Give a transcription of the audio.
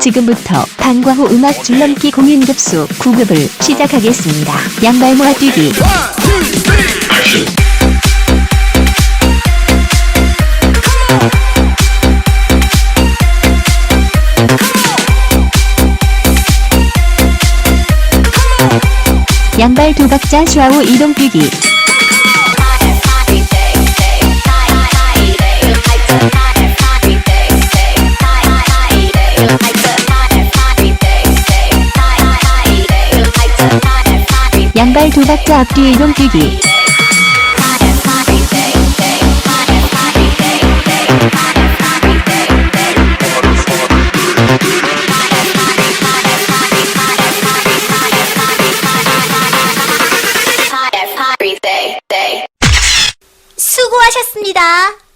지금부터 방과후 음악 줄넘기 공인급수 9급을 시작하겠습니다. 양발 모아 뛰기, 양발 두 박자 좌우 이동 뛰기, 양발 두 박자 앞뒤 이동 뛰기, 수고하셨습니다.